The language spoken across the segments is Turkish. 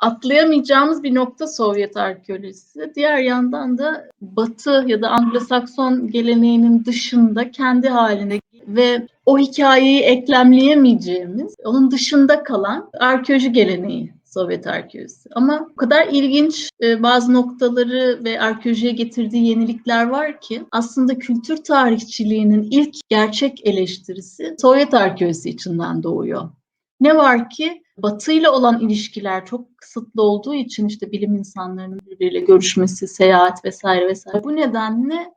atlayamayacağımız bir nokta Sovyet arkeolojisi. Diğer yandan da Batı ya da Anglo-Sakson geleneğinin dışında kendi halinde ve o hikayeyi eklemleyemeyeceğimiz, onun dışında kalan arkeoloji geleneği Sovyet arkeolojisi. Ama o kadar ilginç e, bazı noktaları ve arkeolojiye getirdiği yenilikler var ki aslında kültür tarihçiliğinin ilk gerçek eleştirisi Sovyet arkeolojisi içinden doğuyor. Ne var ki Batı ile olan ilişkiler çok kısıtlı olduğu için işte bilim insanlarının birbiriyle görüşmesi, seyahat vesaire vesaire. Bu nedenle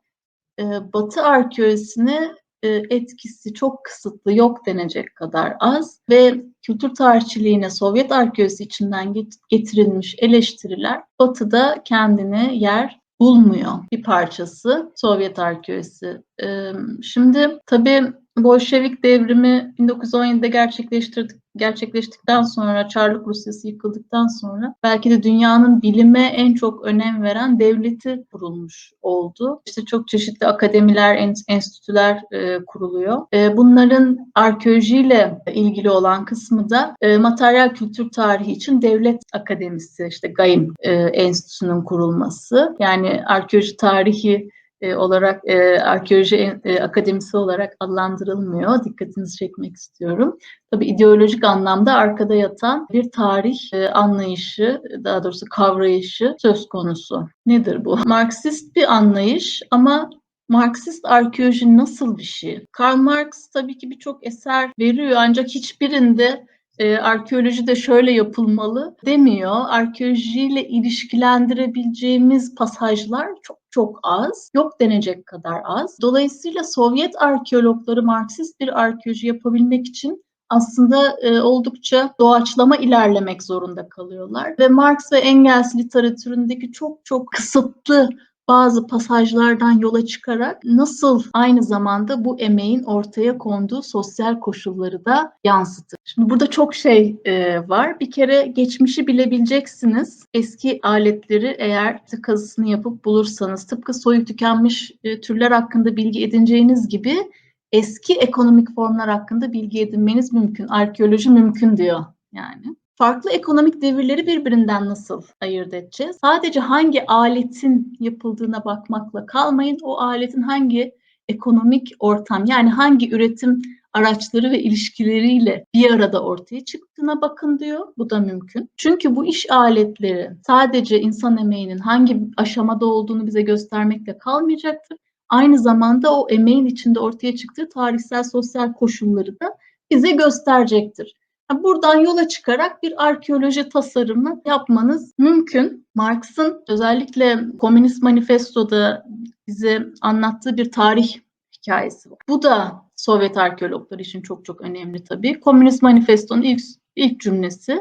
e, Batı arkeolojisine e, etkisi çok kısıtlı, yok denecek kadar az ve kültür tarihçiliğine Sovyet arkeolojisi içinden getirilmiş eleştiriler Batı'da kendine yer bulmuyor bir parçası Sovyet arkeolojisi. E, şimdi tabii Bolşevik devrimi 1917'de gerçekleştirdik gerçekleştikten sonra, Çarlık Rusyası yıkıldıktan sonra belki de dünyanın bilime en çok önem veren devleti kurulmuş oldu. İşte çok çeşitli akademiler, enstitüler e, kuruluyor. E, bunların arkeolojiyle ilgili olan kısmı da e, materyal kültür tarihi için devlet akademisi, işte GAIM e, enstitüsünün kurulması. Yani arkeoloji tarihi e, olarak e, arkeoloji e, akademisi olarak adlandırılmıyor. Dikkatinizi çekmek istiyorum. Tabii ideolojik anlamda arkada yatan bir tarih e, anlayışı, daha doğrusu kavrayışı söz konusu. Nedir bu? Marksist bir anlayış ama Marksist arkeoloji nasıl bir şey? Karl Marx tabii ki birçok eser veriyor ancak hiçbirinde e, arkeoloji de şöyle yapılmalı demiyor. Arkeolojiyle ilişkilendirebileceğimiz pasajlar çok çok az, yok denecek kadar az. Dolayısıyla Sovyet arkeologları Marksist bir arkeoloji yapabilmek için aslında e, oldukça doğaçlama ilerlemek zorunda kalıyorlar. Ve Marx ve Engels literatüründeki çok çok kısıtlı bazı pasajlardan yola çıkarak nasıl aynı zamanda bu emeğin ortaya konduğu sosyal koşulları da yansıtır. Şimdi burada çok şey e, var. Bir kere geçmişi bilebileceksiniz. Eski aletleri eğer kazısını yapıp bulursanız tıpkı soyu tükenmiş e, türler hakkında bilgi edineceğiniz gibi eski ekonomik formlar hakkında bilgi edinmeniz mümkün. Arkeoloji mümkün diyor yani. Farklı ekonomik devirleri birbirinden nasıl ayırt edeceğiz? Sadece hangi aletin yapıldığına bakmakla kalmayın. O aletin hangi ekonomik ortam yani hangi üretim araçları ve ilişkileriyle bir arada ortaya çıktığına bakın diyor. Bu da mümkün. Çünkü bu iş aletleri sadece insan emeğinin hangi aşamada olduğunu bize göstermekle kalmayacaktır. Aynı zamanda o emeğin içinde ortaya çıktığı tarihsel sosyal koşulları da bize gösterecektir. Buradan yola çıkarak bir arkeoloji tasarımı yapmanız mümkün. Marx'ın özellikle Komünist Manifesto'da bize anlattığı bir tarih hikayesi var. Bu da Sovyet arkeologları için çok çok önemli tabii. Komünist Manifesto'nun ilk, ilk cümlesi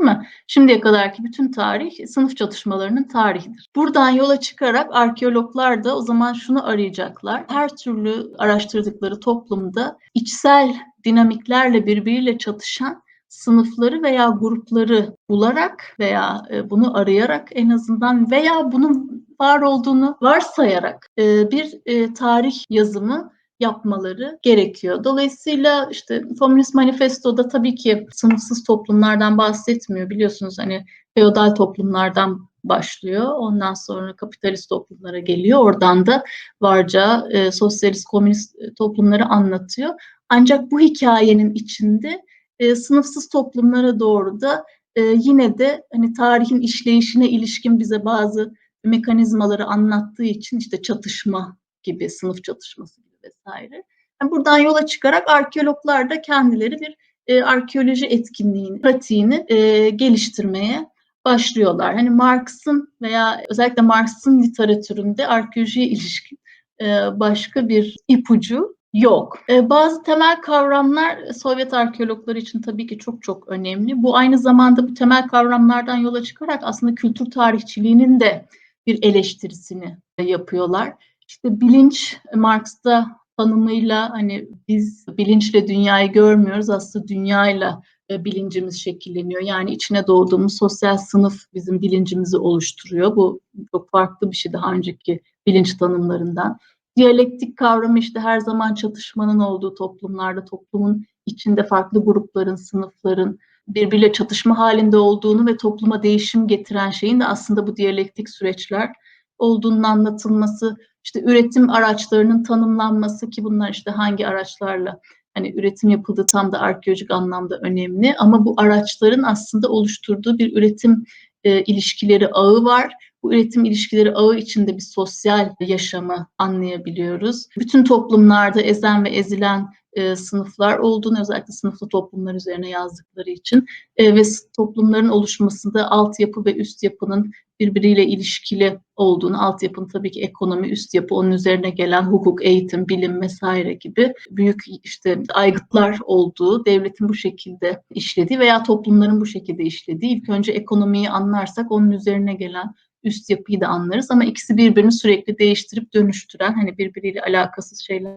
değil mi? Şimdiye kadarki bütün tarih sınıf çatışmalarının tarihidir. Buradan yola çıkarak arkeologlar da o zaman şunu arayacaklar. Her türlü araştırdıkları toplumda içsel dinamiklerle birbiriyle çatışan sınıfları veya grupları bularak veya e, bunu arayarak en azından veya bunun var olduğunu varsayarak e, bir e, tarih yazımı yapmaları gerekiyor. Dolayısıyla işte Komünist Manifesto'da tabii ki sınıfsız toplumlardan bahsetmiyor. Biliyorsunuz hani feodal toplumlardan başlıyor. Ondan sonra kapitalist toplumlara geliyor. Oradan da varca e, sosyalist komünist toplumları anlatıyor. Ancak bu hikayenin içinde e, sınıfsız toplumlara doğru da e, yine de hani tarihin işleyişine ilişkin bize bazı mekanizmaları anlattığı için işte çatışma gibi, sınıf çatışması gibi vesaire. Yani buradan yola çıkarak arkeologlar da kendileri bir e, arkeoloji etkinliğini, pratiğini e, geliştirmeye başlıyorlar. Hani Marx'ın veya özellikle Marx'ın literatüründe arkeolojiye ilişkin e, başka bir ipucu Yok. Ee, bazı temel kavramlar Sovyet arkeologları için tabii ki çok çok önemli. Bu aynı zamanda bu temel kavramlardan yola çıkarak aslında kültür tarihçiliğinin de bir eleştirisini yapıyorlar. İşte bilinç Marx'ta tanımıyla hani biz bilinçle dünyayı görmüyoruz aslında dünyayla e, bilincimiz şekilleniyor. Yani içine doğduğumuz sosyal sınıf bizim bilincimizi oluşturuyor. Bu çok farklı bir şey daha önceki bilinç tanımlarından. Diyalektik kavramı işte her zaman çatışmanın olduğu toplumlarda, toplumun içinde farklı grupların, sınıfların birbiriyle çatışma halinde olduğunu ve topluma değişim getiren şeyin de aslında bu diyalektik süreçler olduğunun anlatılması, işte üretim araçlarının tanımlanması ki bunlar işte hangi araçlarla hani üretim yapıldığı tam da arkeolojik anlamda önemli ama bu araçların aslında oluşturduğu bir üretim e, ilişkileri ağı var. Bu üretim ilişkileri ağı içinde bir sosyal yaşamı anlayabiliyoruz. Bütün toplumlarda ezen ve ezilen e, sınıflar olduğunu özellikle sınıflı toplumlar üzerine yazdıkları için e, ve toplumların oluşmasında altyapı ve üst yapının birbiriyle ilişkili olduğunu, altyapının tabii ki ekonomi, üst yapı, onun üzerine gelen hukuk, eğitim, bilim vesaire gibi büyük işte aygıtlar olduğu, devletin bu şekilde işlediği veya toplumların bu şekilde işlediği. İlk önce ekonomiyi anlarsak onun üzerine gelen üst yapıyı da anlarız ama ikisi birbirini sürekli değiştirip dönüştüren hani birbiriyle alakasız şeyler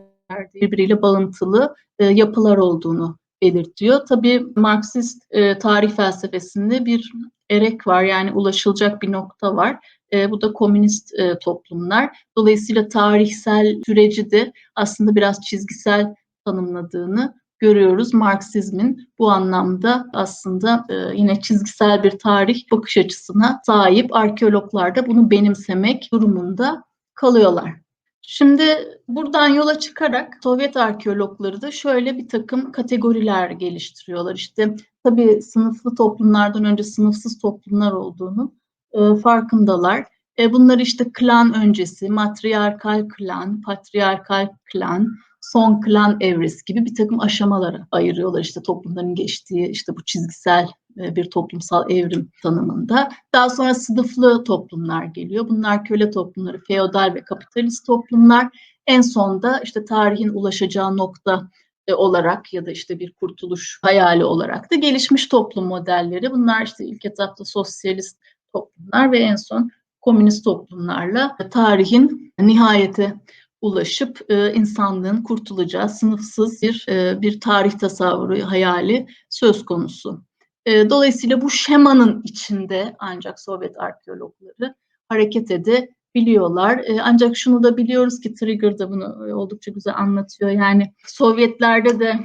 birbiriyle bağıntılı e, yapılar olduğunu belirtiyor. Tabii Marksist e, tarih felsefesinde bir erek var yani ulaşılacak bir nokta var. E, bu da komünist e, toplumlar. Dolayısıyla tarihsel süreci de aslında biraz çizgisel tanımladığını görüyoruz. Marksizmin bu anlamda aslında e, yine çizgisel bir tarih bakış açısına sahip arkeologlar da bunu benimsemek durumunda kalıyorlar. Şimdi buradan yola çıkarak Sovyet arkeologları da şöyle bir takım kategoriler geliştiriyorlar. İşte tabii sınıflı toplumlardan önce sınıfsız toplumlar olduğunu e, farkındalar. E, bunlar işte klan öncesi, matriarkal klan, patriarkal klan, son klan evresi gibi bir takım aşamalara ayırıyorlar işte toplumların geçtiği işte bu çizgisel e, bir toplumsal evrim tanımında. Daha sonra sınıflı toplumlar geliyor. Bunlar köle toplumları, feodal ve kapitalist toplumlar. En sonda işte tarihin ulaşacağı nokta e, olarak ya da işte bir kurtuluş hayali olarak da gelişmiş toplum modelleri. Bunlar işte ilk etapta sosyalist toplumlar ve en son komünist toplumlarla tarihin nihayete ulaşıp e, insanlığın kurtulacağı sınıfsız bir e, bir tarih tasavvuru hayali söz konusu. E, dolayısıyla bu şemanın içinde ancak Sovyet arkeologları hareket edebiliyorlar. E, ancak şunu da biliyoruz ki Trigger da bunu oldukça güzel anlatıyor. Yani Sovyetlerde de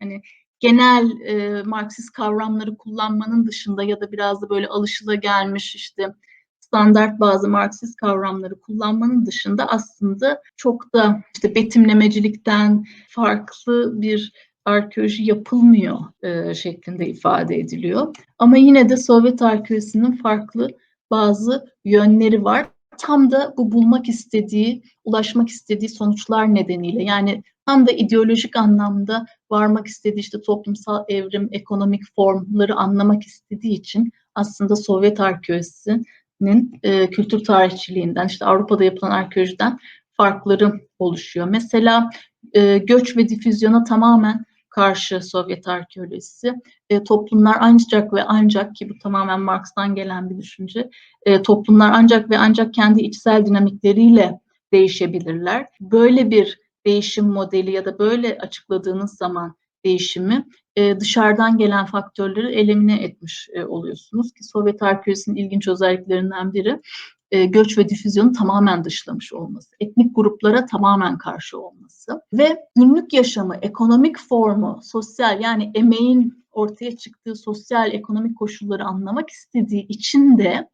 hani genel e, Marksist kavramları kullanmanın dışında ya da biraz da böyle alışıla gelmiş işte standart bazı Marksist kavramları kullanmanın dışında aslında çok da işte betimlemecilikten farklı bir arkeoloji yapılmıyor e, şeklinde ifade ediliyor. Ama yine de Sovyet arkeolojisinin farklı bazı yönleri var. Tam da bu bulmak istediği, ulaşmak istediği sonuçlar nedeniyle yani tam da ideolojik anlamda varmak istediği işte toplumsal evrim, ekonomik formları anlamak istediği için aslında Sovyet arkeolojisinin e, kültür tarihçiliğinden işte Avrupa'da yapılan arkeolojiden farkları oluşuyor. Mesela e, göç ve difüzyona tamamen karşı Sovyet arkeolojisi. E, toplumlar ancak ve ancak ki bu tamamen Marx'tan gelen bir düşünce. E, toplumlar ancak ve ancak kendi içsel dinamikleriyle değişebilirler. Böyle bir değişim modeli ya da böyle açıkladığınız zaman değişimi e, dışarıdan gelen faktörleri elimine etmiş e, oluyorsunuz ki Sovyet arkeolojisinin ilginç özelliklerinden biri e, göç ve difüzyonu tamamen dışlamış olması, etnik gruplara tamamen karşı olması ve günlük yaşamı, ekonomik formu, sosyal yani emeğin ortaya çıktığı sosyal ekonomik koşulları anlamak istediği için de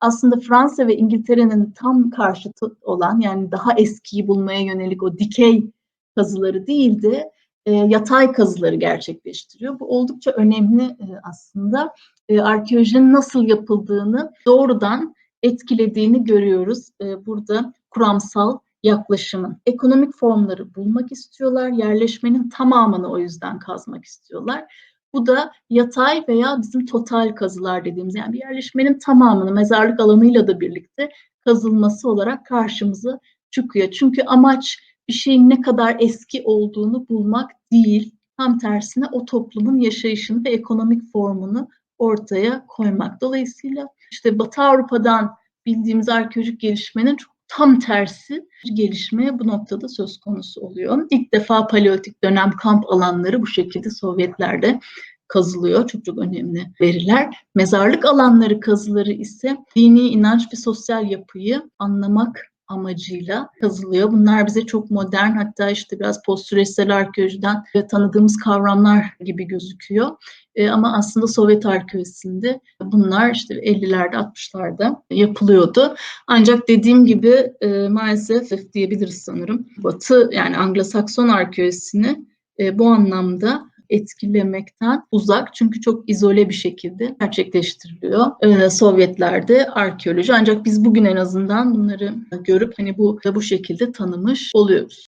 aslında Fransa ve İngiltere'nin tam karşıtı olan yani daha eskiyi bulmaya yönelik o dikey kazıları değil de e, yatay kazıları gerçekleştiriyor. Bu oldukça önemli e, aslında. E, arkeolojinin nasıl yapıldığını doğrudan etkilediğini görüyoruz burada kuramsal yaklaşımın. Ekonomik formları bulmak istiyorlar, yerleşmenin tamamını o yüzden kazmak istiyorlar. Bu da yatay veya bizim total kazılar dediğimiz yani bir yerleşmenin tamamını mezarlık alanıyla da birlikte kazılması olarak karşımıza çıkıyor. Çünkü amaç bir şeyin ne kadar eski olduğunu bulmak değil, tam tersine o toplumun yaşayışını ve ekonomik formunu ortaya koymak. Dolayısıyla işte Batı Avrupa'dan bildiğimiz arkeolojik gelişmenin çok tam tersi bir gelişme bu noktada söz konusu oluyor. İlk defa paleolitik dönem kamp alanları bu şekilde Sovyetlerde kazılıyor. Çok çok önemli veriler. Mezarlık alanları kazıları ise dini inanç ve sosyal yapıyı anlamak amacıyla kazılıyor. Bunlar bize çok modern hatta işte biraz postüresel arkeolojiden tanıdığımız kavramlar gibi gözüküyor. E, ama aslında Sovyet arkeolojisinde bunlar işte 50'lerde 60'larda yapılıyordu. Ancak dediğim gibi e, maalesef diyebiliriz sanırım. Batı yani Anglo-Sakson arkeolojisini e, bu anlamda etkilemekten uzak. Çünkü çok izole bir şekilde gerçekleştiriliyor. Ee, Sovyetlerde arkeoloji. Ancak biz bugün en azından bunları görüp hani bu bu şekilde tanımış oluyoruz.